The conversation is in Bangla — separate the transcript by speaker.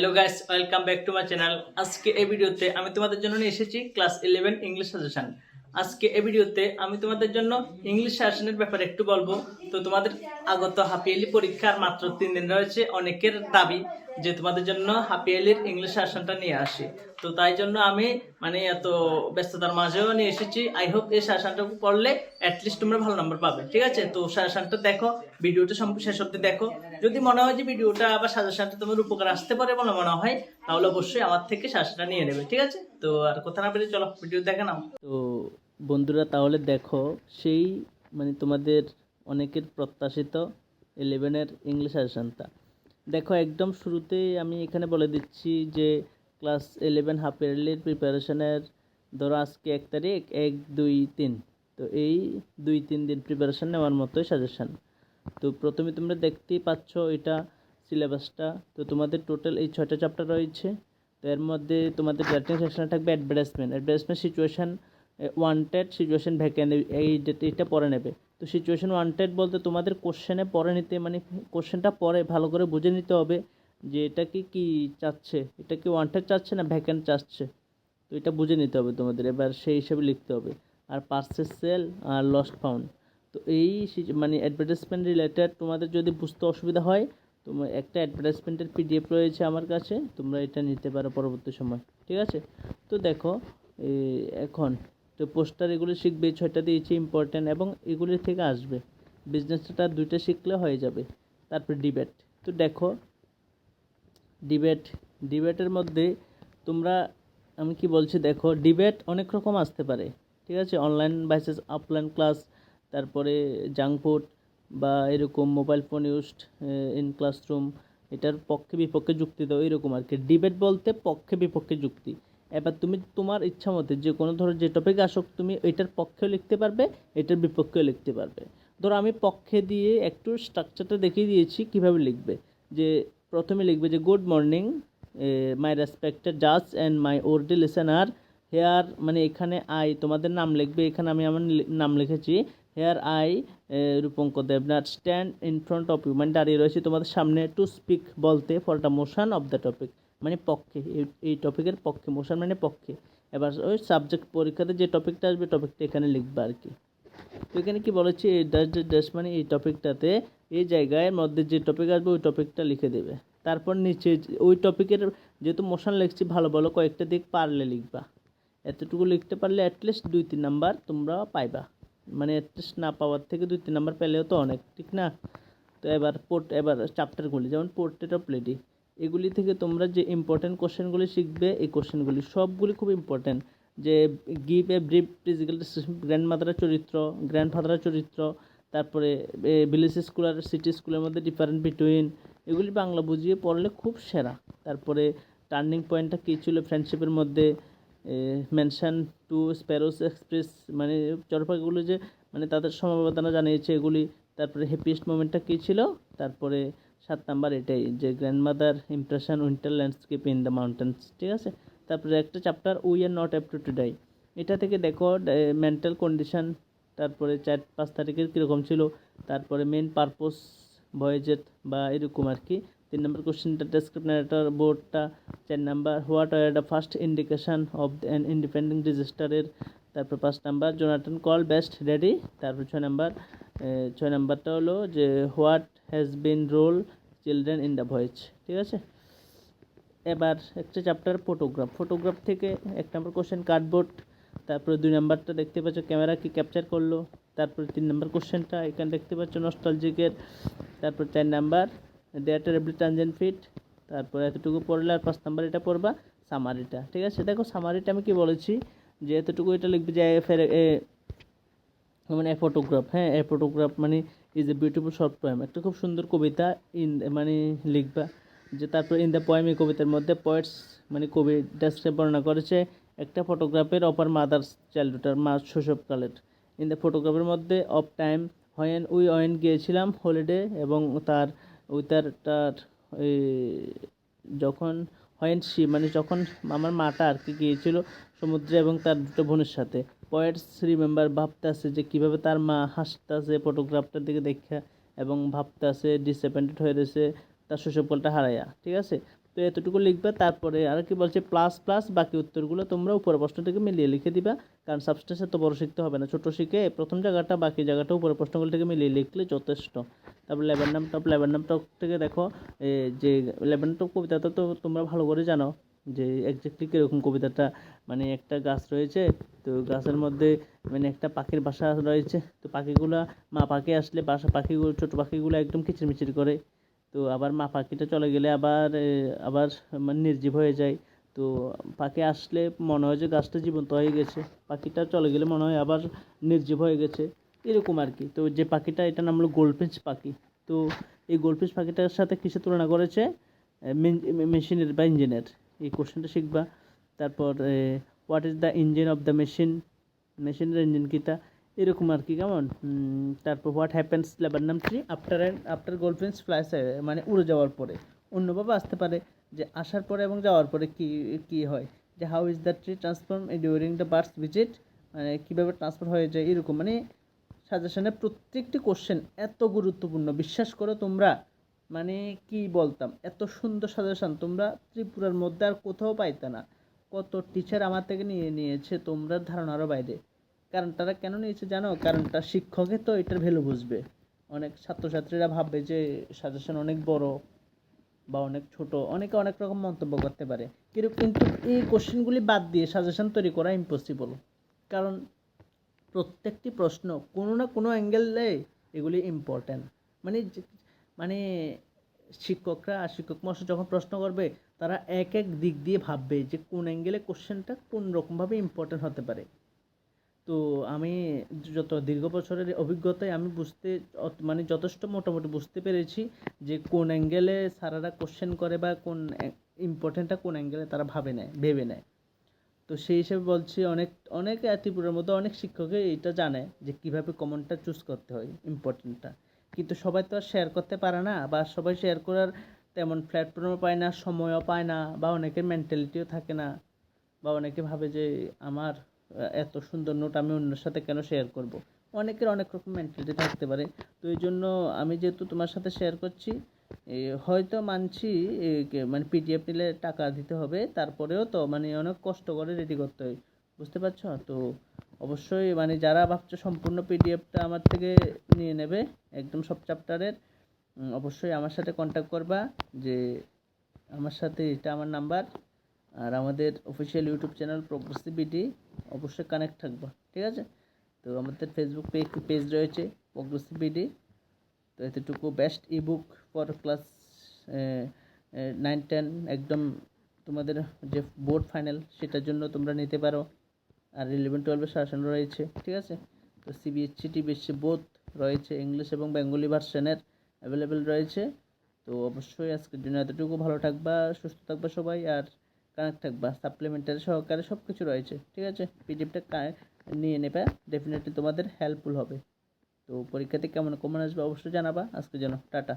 Speaker 1: Hello guys welcome back to my channel আজকে এই ভিডিওতে আমি তোমাদের জন্য নিয়ে এসেছি ক্লাস ইলেভেন ইংলিশ সাজেশন আজকে এই ভিডিওতে আমি তোমাদের জন্য ইংলিশ সাজেশনের ব্যাপারে একটু বলব। তো তোমাদের আগত হাফ ইয়ারলি পরীক্ষার মাত্র তিন দিন রয়েছে, অনেকের দাবি যে তোমাদের জন্য হাফ ইয়ারলির ইংলিশ সাজেশনটা নিয়ে আসি। তো তাই জন্য আমি মানে এত ব্যস্ততার মাঝেও নিয়ে এসেছি। আই হোপ এই সাজেশনটা পড়লে অ্যাটলিস্ট তোমরা ভালো নম্বর পাবে, ঠিক আছে? তো সাজেশনটা দেখো, ভিডিওটা শেষ অব্দি দেখো। যদি মনে হয় যে ভিডিওটা বা সাজেশনটা তোমার উপকার আসতে পারে বলে মনে হয়, তাহলে অবশ্যই আমার থেকে সাজেশনটা নিয়ে নেবে, ঠিক আছে? তো আর কথা না বলে চলো, ভিডিও দেখে নাও। তো বন্ধুরা, তাহলে দেখো, সেই মানে তোমাদের অনেকের প্রত্যাশিত ইলেভেনের ইংলিশ সাজেশনটা দেখো, একদম শুরুতেই আমি এখানে বলে দিচ্ছি যে ক্লাস ইলেভেন হাফ ইয়ারলির প্রিপারেশনের ধরো আজকে এক তারিখ, এক, দুই, তিন। তো এই দুই, তিন দিন প্রিপারেশন নেওয়ার মতোই সাজেশান তো প্রথমে তোমরা দেখতেই পাচ্ছ এটা সিলেবাসটা তো তোমাদের টোটাল এই ছয়টা চ্যাপ্টার রয়েছে। তো এর মধ্যে তোমাদের রাইটিং সেকশনে থাকবে advertisement advertisement situation wanted situation vacant এই এটা পরে নেবে। তো সিচুয়েশন ওয়ান্টেড বলতে তোমাদের কোশ্চেনে পরে নিতে মানে কোশ্চেনটা পরে ভালো করে বুঝে নিতে হবে যে এটা কি কি চাচ্ছে। এটা কি ওয়ান্টেড চাচ্ছে না ভ্যাকেন্ট চাচ্ছে? তো এটা বুঝে নিতে হবে তোমাদের। এবার সেই হিসাবে লিখতে হবে। আর পার্সেস সেল আর লস্ট ফাউন্ড তো এই মানে অ্যাডভার্টাইজমেন্ট রিলেটেড তোমাদের যদি বুঝতে অসুবিধা হয়, তোমার একটা অ্যাডভার্টাইজমেন্টের পিডিএফ রয়েছে আমার কাছে, তোমরা এটা নিতে পারো পরবর্তী সময়। ঠিক আছে? তো দেখো এখন তো পোস্টার এগুলো শিখবে, ছয়টা দিয়েছি ইম্পর্ট্যান্ট এবং এগুলি থেকে আসবে। বিজনেসটা দুইটা শিখলে হয়ে যাবে। তারপর ডিবেট তো দেখো ডিবেট ডিবেটের মধ্যে তোমরা, আমি কি বলছি, দেখো ডিবেট অনেক রকম আসতে পারে। ঠিক আছে? অনলাইন ভার্সেস অফলাইন ক্লাস তারপরে জাঙ্ক ফুড বা এরকম mobile phone used in classroom এটার পক্ষে বিপক্ষে যুক্তি দাও, এরকম আর কি। ডিবেট বলতে পক্ষে বিপক্ষে যুক্তি। এবার তুমি তোমার ইচ্ছা মতে যে কোনো ধরো যে টপিক আসুক, তুমি এটার পক্ষেও লিখতে পারবে, এটার বিপক্ষেও লিখতে পারবে। ধরো আমি পক্ষে দিয়ে একটু স্ট্রাকচারটা দেখিয়ে দিয়েছি কীভাবে লিখবে। যে প্রথমে লিখবে যে গুড মর্নিং মাই রেসপেক্টেড জাজ and my worthy listener here মানে এখানে আই তোমাদের নাম লিখবে, এখানে আমি আমার নাম লিখেছি here I Rupanka Debnath stand in front of you মানে দাঁড়িয়ে রয়েছে তোমাদের সামনে টু স্পিক বলতে for the motion of the topic মানে পক্ষে, এই- টপিকের পক্ষে মোশন মানে পক্ষে। এবার ওই সাবজেক্ট পরীক্ষাতে যে টপিকটা আসবে, টপিকটা এখানে লিখবে আর কি। তো এখানে কি বলেছি, এই ড্যাশ ড্যাশ মানে এই টপিকটাতে এই জায়গায় মধ্যে যে টপিক আসবে, ওই টপিকটা লিখে দেবে। তারপর নিচে ওই টপিকের যেহেতু মোশন লিখছি, ভালো ভালো কয়েকটা দিক পারলে লিখবা। এতটুকু লিখতে পারলে অ্যাটলিস্ট দুই, তিন নাম্বার তোমরা পাইবা। মানে অ্যাটলিস্ট না পাওয়ার থেকে দুই, তিন নাম্বার পেলেও তো অনেক, ঠিক না? তো এবার পোর্ট এবার চ্যাপ্টারগুলি যেমন পোর্ট্রেট অফ লেডি এগুলি থেকে তোমরা যে ইম্পর্টেন্ট কোশ্চেনগুলি শিখবে, এই কোশ্চেনগুলি সবগুলি খুব ইম্পর্টেন্ট যে give a brief physical grand মাদারের চরিত্র গ্র্যান্ড ফাদারের চরিত্র, তারপরে ভিলেজ স্কুল আর সিটি স্কুলের মধ্যে ডিফারেন্ট বিটুইন এগুলি বাংলা বুঝিয়ে পড়লে খুব সেরা। তারপরে টার্নিং পয়েন্টটা কী ছিল ফ্রেন্ডশিপের মধ্যে মেনশন টু স্প্যারোস এক্সপ্রেস মানে চরপাগুলো যে মানে তাদের সমবেদনা জানিয়েছে এগুলি, তারপরে হ্যাপিয়েস্ট মোমেন্টটা কী ছিল, তারপরে সাত নাম্বার, এটাই যে grandmother impression winter landscape in the mountains ঠিক আছে? তারপরে একটা chapter we are not up to to die এটা থেকে দেখো মেন্টাল কন্ডিশন তারপরে চার, পাঁচ তারিখের কীরকম ছিল, তারপরে মেন পারপোজ ভয়েজের বা এরকম আর কি। তিন নম্বর কোশ্চেনটা ডেসক্রিপ বোর্ডটা চার number what are the first indication of an independent রেজিস্টারের তারপর পাঁচ number Jonathan call best ready তারপর ছয় নাম্বার ছয় নাম্বারটা হলো যে, what has been roll children in the voyage, ঠিক আছে? এবার একটা চ্যাপ্টার, ফটোগ্রাফ। ফটোগ্রাফ থেকে এক নম্বর কোশ্চেন, কার্ডবোর্ড। তারপরে দুই নাম্বারটা দেখতে পাচ্ছ, ক্যামেরা কি ক্যাপচার করল? তারপরে তিন নম্বর কোশ্চেনটা এখানে দেখতে পাচ্ছ, নস্টালজিকের। তারপর চার নাম্বার ডেটা রেবলি ট্রানজেন্ট ফিট। তারপর এতটুকু পড়লে আর পাঁচ নাম্বার এটা পড়বা, সামারিটা, ঠিক আছে? দেখো, সামারিটা আমি কি বলেছি? যে এতটুকু এটা লিখবে যে মানে এ ফটোগ্রাফ হ্যাঁ? এ ফটোগ্রাফ মানে is a beautiful short poem একটা খুব সুন্দর কবিতা ইন মানে লিখবা যে তারপর ইন দ্য পোয়েম এই কবিতার মধ্যে পোয়েটস মানে কবি ডেস্ক্রাইব বর্ণনা করেছে, একটা ফটোগ্রাফের অপার মাদার্স চাইল্ডহুডার মা শৈশবকালের। ইন দ্য ফটোগ্রাফের মধ্যে of time when we went গিয়েছিলাম হলিডে এবং তার তার তার যখন হয়েন সি মানে যখন আমার মাটা আর কি গিয়েছিল সমুদ্রে এবং তার দুটো বোনের সাথে। পয়েটস রিমেম্বার ভাবতেছে যে কীভাবে তার মা হাসতেছে ফটোগ্রাফটার দিকে দেখা এবং ভাবতেছে ডিসঅ্যাপেন্টেড হয়ে রয়েছে তার শৈশবকালটা হারাইয়া, ঠিক আছে? তো এতটুকু লিখবে, তারপরে আর কি বলছে প্লাস প্লাস বাকি উত্তরগুলো তোমরা উপরে প্রশ্নটাকে মিলিয়ে লিখে দিবা, কারণ সাবস্টেন্স এত বড় শিখতে হবে না। ছোট শিখে প্রথম জায়গাটা, বাকি জায়গাটা উপরে প্রশ্নগুলো থেকে মিলিয়ে লিখলে যথেষ্ট। তারপর নাম টপ লেভেন নাম টপ থেকে দেখো যে লেভেন টপ কবিতাটা তো তোমরা ভালো করে জানো, যে একজাক্টলি কীরকম কবিতাটা মানে একটা গাছ রয়েছে, তো গাছের মধ্যে মানে একটা পাখির বাসা রয়েছে, তো পাখিগুলা মা পাখি আসলে বাসা পাখিগুলো, ছোটো পাখিগুলো একদম কিচিরমিচির করে তো আবার মা পাখিটা চলে গেলে আবার আবার মানে নির্জীব হয়ে যায়। তো পাখি আসলে মনে হয় যে গাছটা জীবন্ত হয়ে গেছে। পাখিটা চলে গেলে মনে হয় আবার নির্জীব হয়ে গেছে। এরকম আর কি। তো যে পাখিটা এটার নাম হলো গোল্ডফিঞ্চ পাখি। তো এই গোল্ডফিঞ্চ পাখিটার সাথে কিসে তুলনা করেছে? মেশিনের বা ইঞ্জিনের। এই কোশ্চেনটা শিখবা। তারপর what is the engine of the machine মেশিনের ইঞ্জিন কিটা? এরকম আর কি, কেমন? তারপর হোয়াট হ্যাপেন্স লেবার নাম three after and after goldfinch flies মানে উড়ে যাওয়ার পরে। অন্যভাবে আসতে পারে, যে আসার পরে এবং যাওয়ার পরে কি কি হয়? যে how is the tree transform during the birth visit মানে কীভাবে ট্রান্সফার হয়ে যায়, এরকম। মানে সাজেশনের প্রত্যেকটি কোশ্চেন এত গুরুত্বপূর্ণ। বিশ্বাস করো তোমরা মানে কি বলতাম, এত সুন্দর সাজেশন তোমরা ত্রিপুরার মধ্যে আর কোথাও পাইতে না। কত টিচার আমার থেকে নিয়ে নিয়েছে, তোমরা ধারণারও বাইরে। কারণ তারা কেন নিয়েছে জানো? কারণ তার শিক্ষকে তো এটার ভ্যালু বুঝবে। অনেক ছাত্রছাত্রীরা ভাববে যে সাজেশন অনেক বড় বা অনেক ছোট। অনেকে অনেক রকম মন্তব্য করতে পারে। কিন্তু এই কোশ্চেনগুলি বাদ দিয়ে সাজেশন তৈরি করা ইম্পসিবল কারণ প্রত্যেকটি প্রশ্ন কোনো না কোনো অ্যাঙ্গেলে এগুলি ইম্পর্ট্যান্ট মানে মানে শিক্ষকরা শিক্ষক মহাশয় যখন প্রশ্ন করবে, তারা এক এক দিক দিয়ে ভাববে যে কোন অ্যাঙ্গেলে কোশ্চেনটা কোন রকমভাবে ইম্পর্ট্যান্ট হতে পারে। তো আমি যত দীর্ঘ বছরের অভিজ্ঞতায় আমি বুঝতে মানে যথেষ্ট মোটামুটি বুঝতে পেরেছি যে কোন অ্যাঙ্গেলে স্যারেরা কোশ্চেন করে বা কোন ইম্পর্টেন্টটা কোন অ্যাঙ্গেলে তারা ভাবে নেয়, ভেবে নেয়। তো সেই হিসেবে বলছি অনেক অনেক ত্রিপুরার মধ্যে অনেক শিক্ষকই এটা জানে যে কীভাবে কমনটা চুজ করতে হয় ইম্পর্টেন্টটা কিন্তু সবাই তো আর শেয়ার করতে পারে না বা সবাই শেয়ার করার তেমন প্ল্যাটফর্মও পায় না, সময়ও পায় না বা অনেকের মেন্টালিটিও থাকে না বা অনেকে ভাবে যে আমার এত সুন্দর নোট আমি অন্যের সাথে কেন শেয়ার করব? অনেকের অনেক রকম মেন্টালিটি থাকতে পারে। তো এই জন্য আমি যেহেতু তোমার সাথে শেয়ার করছি হয়তো মানছি মানে পিডিএফ নিলে টাকা দিতে হবে, তারপরেও তো মানে অনেক কষ্ট করে রেডি করতে হয়। বুঝতে পারছ? তো অবশ্যই মানে যারা ভাবছ সম্পূর্ণ পিডিএফটা আমার থেকে নিয়ে নেবে, একদম সব চ্যাপ্টারের অবশ্যই আমার সাথে কন্ট্যাক্ট করবা যে আমার সাথে এটা আমার নাম্বার আর আমাদের official YouTube channel progressive BD অবশ্যই কানেক্ট থাকবা, ঠিক আছে? তো আমাদের ফেসবুক পেজ পেজ রয়েছে প্রগ্রেসিভ বিডি তো এতটুকু best eBook for class nine ten একদম তোমাদের যে বোর্ড ফাইনাল সেটার জন্য তোমরা নিতে পারো। আর ইলেভেন টুয়েলভের শাসন রয়েছে, ঠিক আছে? তো সিবিএসসি টিবিএসসি বোথ রয়েছে ইংলিশ এবং বেঙ্গলি ভার্সনের অ্যাভেলেবেল রয়েছে। তো অবশ্যই আজকের জন্য এতটুকু, ভালো থাকবা, সুস্থ থাকবা সবাই, আর কানেক্ট থাকবা সাপ্লিমেন্টারি সহকারে সব কিছু রয়েছে, ঠিক আছে? পিডিএফটা নিয়ে নেবে ডেফিনেটলি তোমাদের হেল্পফুল হবে। তো পরীক্ষাতে কেমন, কমন আসবে অবশ্যই জানাবা। আজকে জন্য টাটা।